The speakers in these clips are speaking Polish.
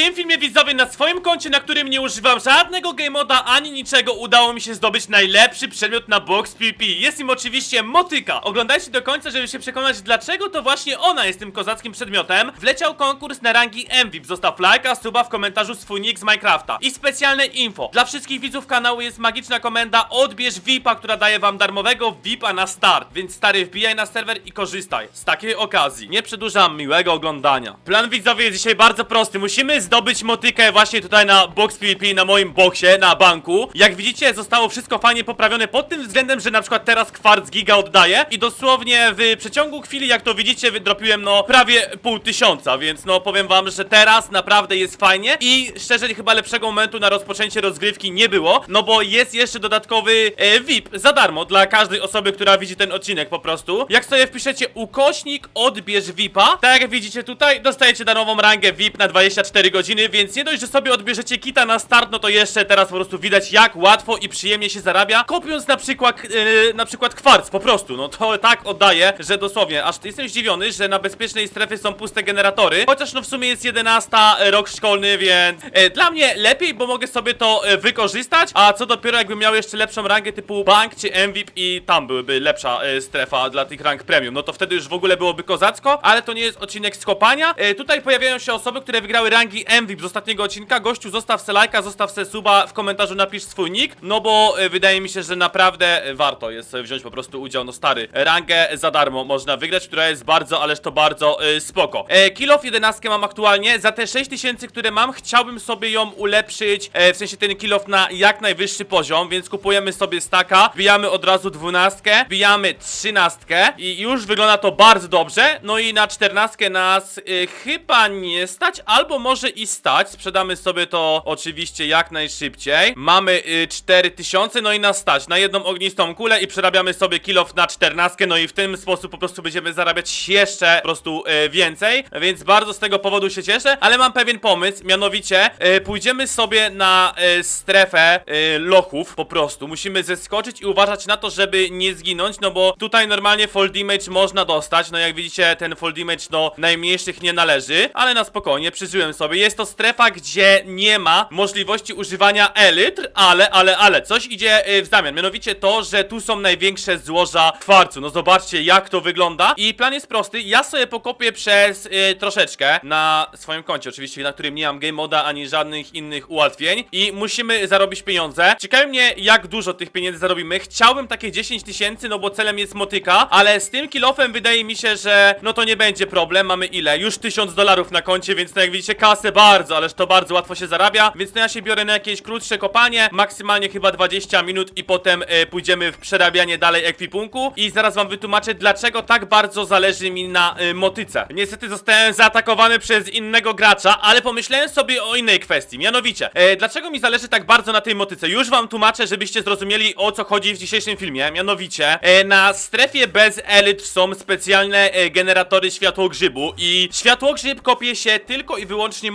tym filmie widzowie na swoim koncie, na którym nie używam żadnego game moda ani niczego, udało mi się zdobyć najlepszy przedmiot na box PP. Jest im oczywiście motyka. Oglądajcie do końca, żeby się przekonać, dlaczego to właśnie ona jest tym kozackim przedmiotem. Wleciał konkurs na rangi MVP. Zostaw lajka, suba w komentarzu swój nick z Minecrafta. I specjalne info. Dla wszystkich widzów kanału jest magiczna komenda odbierz VIPa, która daje wam darmowego VIPa na start. Więc stary, wbijaj na serwer i korzystaj z takiej okazji. Nie przedłużam, miłego oglądania. Plan widzowie jest dzisiaj bardzo prosty. Musimy zdobyć motykę właśnie tutaj na box PvP, na moim boksie, na banku. Jak widzicie, zostało wszystko fajnie poprawione pod tym względem, że na przykład teraz kwarc giga oddaje i dosłownie w przeciągu chwili, jak to widzicie, wydropiłem no prawie pół tysiąca, więc no powiem wam, że teraz naprawdę jest fajnie i szczerze chyba lepszego momentu na rozpoczęcie rozgrywki nie było, no bo jest jeszcze dodatkowy e, VIP za darmo dla każdej osoby, która widzi ten odcinek po prostu. Jak sobie wpiszecie ukośnik odbierz VIPa, tak jak widzicie tutaj, dostajecie darmową rangę VIP na 24 godziny, więc nie dość, że sobie odbierzecie kita na start, no to jeszcze teraz po prostu widać jak łatwo i przyjemnie się zarabia, kopiąc na przykład, e, na przykład kwarc po prostu, no to tak oddaje, że dosłownie, aż jestem zdziwiony, że na bezpiecznej strefie są puste generatory, chociaż no w sumie jest 11 rok szkolny, więc e, dla mnie lepiej, bo mogę sobie to e, wykorzystać, a co dopiero jakbym miał jeszcze lepszą rangę typu bank czy MVP i tam byłyby lepsza e, strefa dla tych rank premium, no to wtedy już w ogóle byłoby kozacko, ale to nie jest odcinek z kopania. E, tutaj pojawiają się osoby, które wygrały rangi MVP z ostatniego odcinka, gościu zostaw se lajka, zostaw se suba, w komentarzu napisz swój nick, no bo e, wydaje mi się, że naprawdę e, warto jest wziąć po prostu udział, no stary, rangę za darmo można wygrać, która jest bardzo, ależ to bardzo e, spoko. E, kill of 11 mam aktualnie, za te 6000, które mam, chciałbym sobie ją ulepszyć, e, w sensie ten kill off na jak najwyższy poziom, więc kupujemy sobie staka, wbijamy od razu 12, wbijamy 13 i już wygląda to bardzo dobrze, no i na 14 nas chyba nie stać, albo może i stać, sprzedamy sobie to oczywiście jak najszybciej, mamy e, 4000, no i nas stać. Na jedną ognistą kulę i przerabiamy sobie kill off na 14, no i w ten sposób po prostu będziemy zarabiać jeszcze po prostu e, więcej, więc bardzo z tego powodu się cieszę, ale mam pewien pomysł, mianowicie e, pójdziemy sobie na e, strefę e, lochów po prostu, musimy zeskoczyć i uważać na to, żeby nie zginąć, no bo tutaj normalnie fall damage można dostać, no jak widzicie ten fall damage do najmniejszych nie należy, ale na spokojnie, przeżyłem sobie, jest to strefa, gdzie nie ma możliwości używania elitr, ale, ale, ale, coś idzie e, w zamian, mianowicie to, że tu są największe złoża kwarcu, no zobaczcie jak to wygląda. I plan jest prosty, ja sobie pokopię przez e, troszeczkę na swoim koncie, oczywiście, na którym nie mam game moda ani żadnych innych ułatwień. I musimy zarobić pieniądze. Ciekawi mnie jak dużo tych pieniędzy zarobimy, chciałbym takie 10 tysięcy, no bo celem jest motyka, ale z tym kilofem wydaje mi się, że no to nie będzie problem, mamy ile? Już 1000 dolarów na koncie, więc no jak widzicie kasę bardzo, ależ to bardzo łatwo się zarabia, więc no ja się biorę na jakieś krótsze kopanie, maksymalnie chyba 20 minut i potem e, pójdziemy w przerabianie dalej ekwipunku i zaraz wam wytłumaczę dlaczego tak bardzo zależy mi na e, motyce. Niestety zostałem zaatakowany przez innego gracza, ale pomyślałem sobie o innej kwestii, mianowicie, e, dlaczego mi zależy tak bardzo na tej motyce? Już wam tłumaczę, żebyście zrozumieli o co chodzi w dzisiejszym filmie, mianowicie e, na strefie bez elit są specjalne e, generatory światłogrzybu i światłogrzyb kopie się tylko i wyłącznie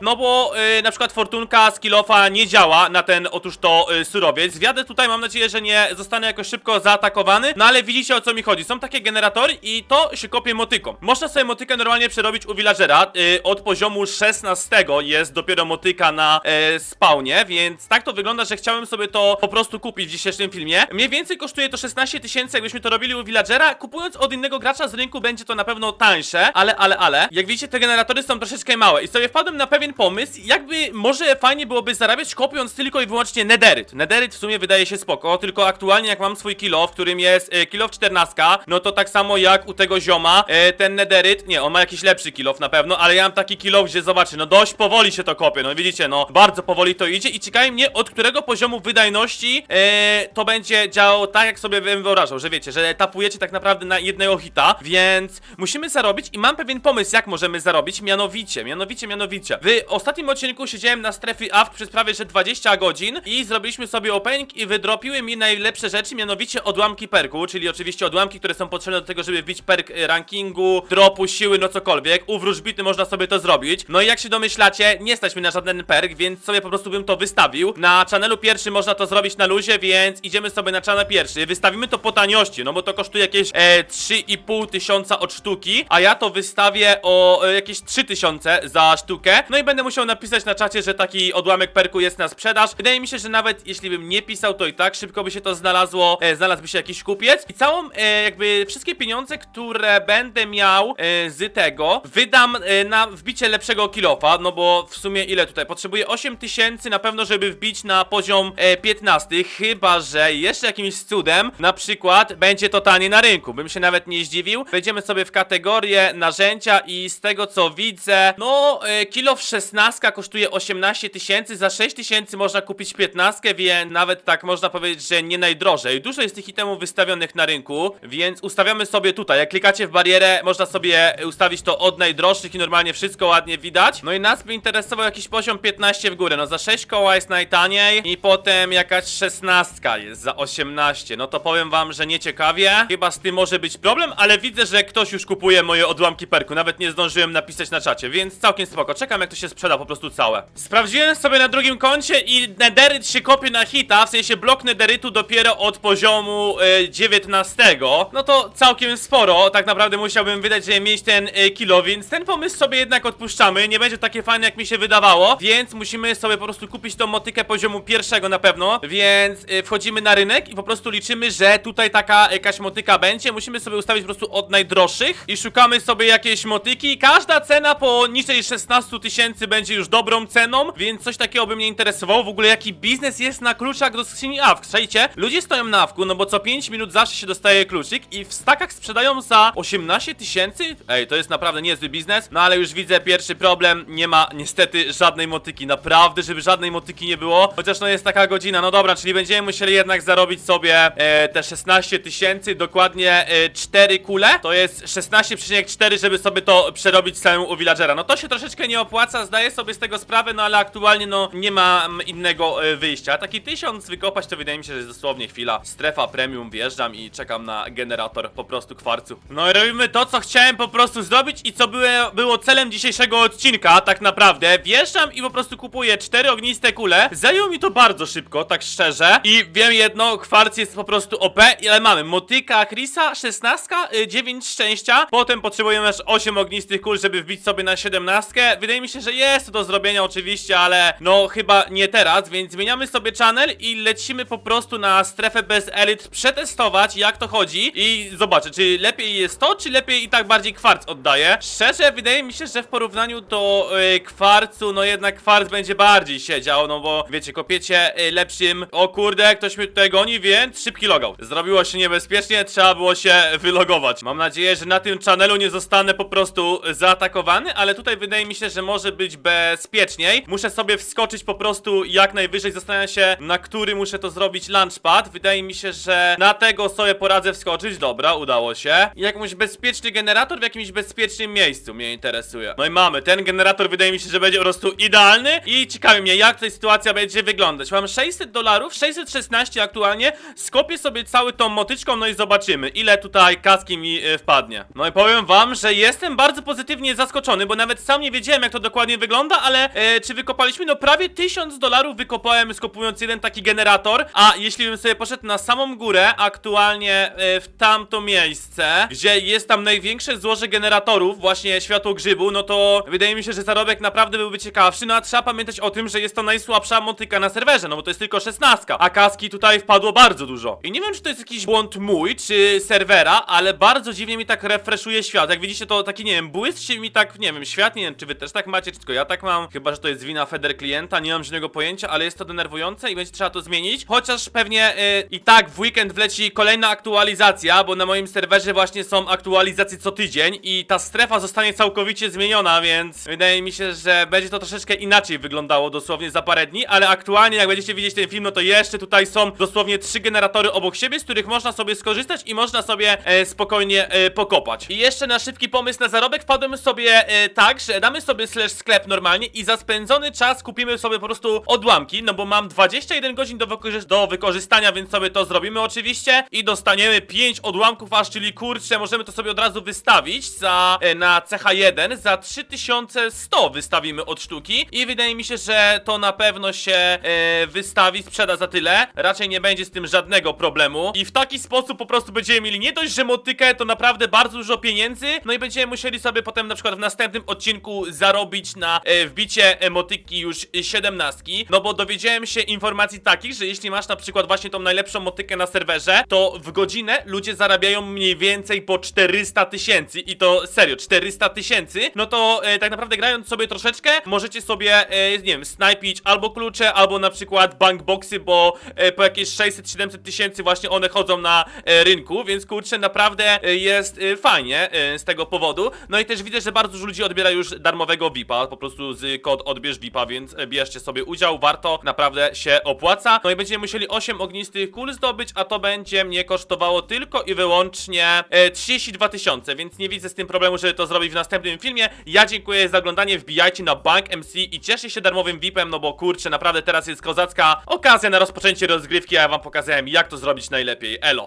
no bo e, na przykład fortunka z kilofa nie działa na ten otóż to e, surowiec. Zwiadę tutaj mam nadzieję, że nie zostanę jakoś szybko zaatakowany, no ale widzicie o co mi chodzi. Są takie generatory i to się kopie motyką. Można sobie motykę normalnie przerobić u villagera. E, od poziomu 16 jest dopiero motyka na e, spawnie, więc tak to wygląda, że chciałem sobie to po prostu kupić w dzisiejszym filmie. Mniej więcej kosztuje to 16 tysięcy, jakbyśmy to robili u villagera. Kupując od innego gracza z rynku będzie to na pewno tańsze, ale, ale, ale. Jak widzicie, te generatory są troszeczkę małe i sobie wpadłem na pewien pomysł, jakby może fajnie byłoby zarabiać kopiąc tylko i wyłącznie nederyt. Nederyt w sumie wydaje się spoko, tylko aktualnie jak mam swój kilo, w którym jest e, kilo w 14, no to tak samo jak u tego zioma, e, ten nederyt, nie, on ma jakiś lepszy kilof na pewno, ale ja mam taki kilof, gdzie zobaczcie, no dość powoli się to kopie, no widzicie, no bardzo powoli to idzie i ciekawi mnie od którego poziomu wydajności e, to będzie działało tak, jak sobie bym wyobrażał, że wiecie, że tapujecie tak naprawdę na jednego hita, więc musimy zarobić i mam pewien pomysł, jak możemy zarobić, mianowicie, mianowicie, mianowicie. W ostatnim odcinku siedziałem na strefie aft przez prawie że 20 godzin i zrobiliśmy sobie opening i wydropiły mi najlepsze rzeczy, mianowicie odłamki perku, czyli oczywiście odłamki, które są potrzebne do tego, żeby wbić perk e, rankingu, dropu, siły, no cokolwiek. U wróżbity można sobie to zrobić. No i jak się domyślacie, nie stać mi na żaden perk, więc sobie po prostu bym to wystawił. Na channelu pierwszym można to zrobić na luzie, więc idziemy sobie na channel pierwszy. Wystawimy to po taniości, no bo to kosztuje jakieś e, 3,5 tysiąca od sztuki, a ja to wystawię o e, jakieś 3 tysiące za sztukę No i będę musiał napisać na czacie, że taki odłamek perku jest na sprzedaż. Wydaje mi się, że nawet jeśli bym nie pisał, to i tak szybko by się to znalazło, e, znalazłby się jakiś kupiec. I całą, e, jakby wszystkie pieniądze, które będę miał e, z tego, wydam e, na wbicie lepszego kilofa, no bo w sumie ile tutaj? Potrzebuję 8 tysięcy na pewno, żeby wbić na poziom e, 15, chyba, że jeszcze jakimś cudem, na przykład, będzie to tanie na rynku. Bym się nawet nie zdziwił. Wejdziemy sobie w kategorię narzędzia i z tego co widzę, no, kilo w 16 kosztuje 18 tysięcy, za 6 tysięcy można kupić 15, więc nawet tak można powiedzieć, że nie najdrożej. Dużo jest tych itemów wystawionych na rynku, więc ustawiamy sobie tutaj. Jak klikacie w barierę, można sobie ustawić to od najdroższych i normalnie wszystko ładnie widać. No i nas by interesował jakiś poziom 15 w górę. No za 6 koła jest najtaniej i potem jakaś 16 jest za 18. No to powiem wam, że nieciekawie. Chyba z tym może być problem, ale widzę, że ktoś już kupuje moje odłamki perku. Nawet nie zdążyłem napisać na czacie, więc całkiem spoko. Czekam jak to się sprzeda po prostu całe. Sprawdziłem sobie na drugim koncie i nederyt się kopie na hita, w sensie blok nederytu dopiero od poziomu e, 19. No to całkiem sporo. Tak naprawdę musiałbym wydać, żeby mieć ten e, kilo, więc ten pomysł sobie jednak odpuszczamy. Nie będzie takie fajne jak mi się wydawało, więc musimy sobie po prostu kupić tą motykę poziomu pierwszego na pewno. Więc e, wchodzimy na rynek i po prostu liczymy, że tutaj taka jakaś motyka będzie. Musimy sobie ustawić po prostu od najdroższych i szukamy sobie jakiejś motyki. Każda cena poniżej 16 tysięcy będzie już dobrą ceną, więc coś takiego by mnie interesowało. W ogóle jaki biznes jest na kluczach do skrzyni AWK. Słuchajcie, ludzie stoją na AWKu, no bo co 5 minut zawsze się dostaje kluczyk i w stakach sprzedają za 18 tysięcy? Ej, to jest naprawdę niezły biznes, no ale już widzę pierwszy problem, nie ma niestety żadnej motyki, naprawdę, żeby żadnej motyki nie było, chociaż no jest taka godzina, no dobra, czyli będziemy musieli jednak zarobić sobie e, te 16 tysięcy, dokładnie e, 4 kule, to jest 16,4, żeby sobie to przerobić samemu u villagera, no to się troszeczkę nie opłaca, zdaję sobie z tego sprawę, no ale aktualnie no nie mam innego e, wyjścia, taki tysiąc wykopać to wydaje mi się, że jest dosłownie chwila, strefa premium, wjeżdżam i czekam na generator po prostu kwarcu. No i robimy to, co chciałem po prostu zrobić i co było, było celem dzisiejszego odcinka, tak naprawdę. Wjeżdżam i po prostu kupuję cztery ogniste kule. Zajęło mi to bardzo szybko, tak szczerze. I wiem jedno, kwarc jest po prostu OP, ale mamy motyka Chrisa, 16, 9 szczęścia. Potem potrzebujemy aż 8 ognistych kul, żeby wbić sobie na 17. Wydaje mi się, że jest to do zrobienia oczywiście, ale no chyba nie teraz, więc zmieniamy sobie channel i lecimy po prostu na strefę bez elit przetestować jak to chodzi i zobaczę, czy lepiej jest to, czy lepiej i tak bardziej kwarc oddaje. Szczerze, wydaje mi się, że w porównaniu do y, kwarcu, no jednak kwarc będzie bardziej siedział, no bo wiecie, kopiecie y, lepszym. O kurde, ktoś mnie tutaj goni, więc szybki logout. Zrobiło się niebezpiecznie, trzeba było się wylogować. Mam nadzieję, że na tym channelu nie zostanę po prostu zaatakowany, ale tutaj wydaje mi się, że może być bezpieczniej. Muszę sobie wskoczyć po prostu jak najwyżej, zastanawiam się, na który muszę to zrobić launchpad. Wydaje mi się, że na tego sobie poradzę wskoczyć. Dobra, udało się. Jakąś bezpieczny generator w jakimś bezpiecznym miejscu mnie interesuje. No i mamy, ten generator wydaje mi się, że będzie po prostu idealny i ciekawi mnie, jak ta sytuacja będzie wyglądać. Mam 600 dolarów, 616 aktualnie. Skopię sobie cały tą motyczką, no i zobaczymy, ile tutaj kaski mi y, wpadnie. No i powiem wam, że jestem bardzo pozytywnie zaskoczony, bo nawet sam nie wiedziałem, jak to dokładnie wygląda, ale e, czy wykopaliśmy? No prawie 1000 dolarów wykopałem skopując jeden taki generator, a jeśli bym sobie poszedł na samą górę, aktualnie e, w tamto miejsce, gdzie jest tam największe złoże generatorów, właśnie światło grzybu, no to wydaje mi się, że zarobek naprawdę byłby ciekawszy, no a trzeba pamiętać o tym, że jest to najsłabsza motyka na serwerze, no bo to jest tylko 16, a kaski tutaj wpadło bardzo dużo. I nie wiem, czy to jest jakiś błąd mój, czy serwera, ale bardzo dziwnie mi tak refreshuje świat. Jak widzicie, to taki, nie wiem, błysk się mi tak, nie wiem, świat, nie wiem, czy wy też tak macie, czy tylko ja tak mam. Chyba, że to jest wina Feder klienta, nie mam żadnego pojęcia, ale jest to denerwujące i będzie trzeba to zmienić. Chociaż pewnie y, i tak w weekend wleci kolejna aktualizacja, bo na moim serwerze właśnie są aktualizacje co tydzień i ta strefa zostanie całkowicie zmieniona, więc wydaje mi się, że będzie to troszeczkę inaczej wyglądało dosłownie za parę dni, ale aktualnie jak będziecie widzieć ten film, no to jeszcze tutaj są dosłownie trzy generatory obok siebie, z których można sobie skorzystać i można sobie e, spokojnie e, pokopać. I jeszcze na szybki pomysł na zarobek wpadłem sobie e, tak, że damy sobie slash sklep normalnie i za spędzony czas kupimy sobie po prostu odłamki, no bo mam 21 godzin do, wykorzy do wykorzystania, więc sobie to zrobimy oczywiście i dostaniemy 5 odłamków aż, czyli kurczę, możemy to sobie od razu wystawić za e, na CH1 za 3100 wystawimy od sztuki i wydaje mi się, że to na pewno się e, wystawi, sprzeda za tyle. Raczej nie będzie z tym żadnego problemu i w taki sposób po prostu będziemy mieli nie dość, że motykę to naprawdę bardzo dużo pieniędzy, no i będziemy musieli sobie potem na przykład w następnym odcinku zarobić na e, wbicie emotyki już 17, no bo dowiedziałem się informacji takich, że jeśli masz na przykład właśnie tą najlepszą motykę na serwerze, to w godzinę ludzie zarabiają mniej więcej po 400 tysięcy. I to serio, 400 tysięcy, no to e, tak naprawdę grając sobie troszeczkę, możecie sobie, e, nie wiem, snajpić albo klucze, albo na przykład bankboxy, bo e, po jakieś 600-700 tysięcy właśnie one chodzą na e, rynku, więc kurczę, naprawdę e, jest e, fajnie e, z tego powodu. No i też widzę, że bardzo dużo ludzi odbiera już darmowego VIPa, po prostu z kod odbierz VIPa, więc e, bierzcie sobie udział, warto, naprawdę się opłaca. No i będziemy musieli 8 ognistych kul zdobyć, a to będzie mnie kosztowało tylko i wyłącznie e, 32 tysiące, więc nie widzę z tym problemu, żeby to zrobić w następnym filmie. Ja dziękuję za oglądanie, wbijajcie na Bank MC i cieszcie się darmowym VIPem, no bo kurczę, naprawdę teraz jest kozacka okazja na rozpoczęcie rozgrywki, a ja wam pokazałem jak to zrobić najlepiej. Elo!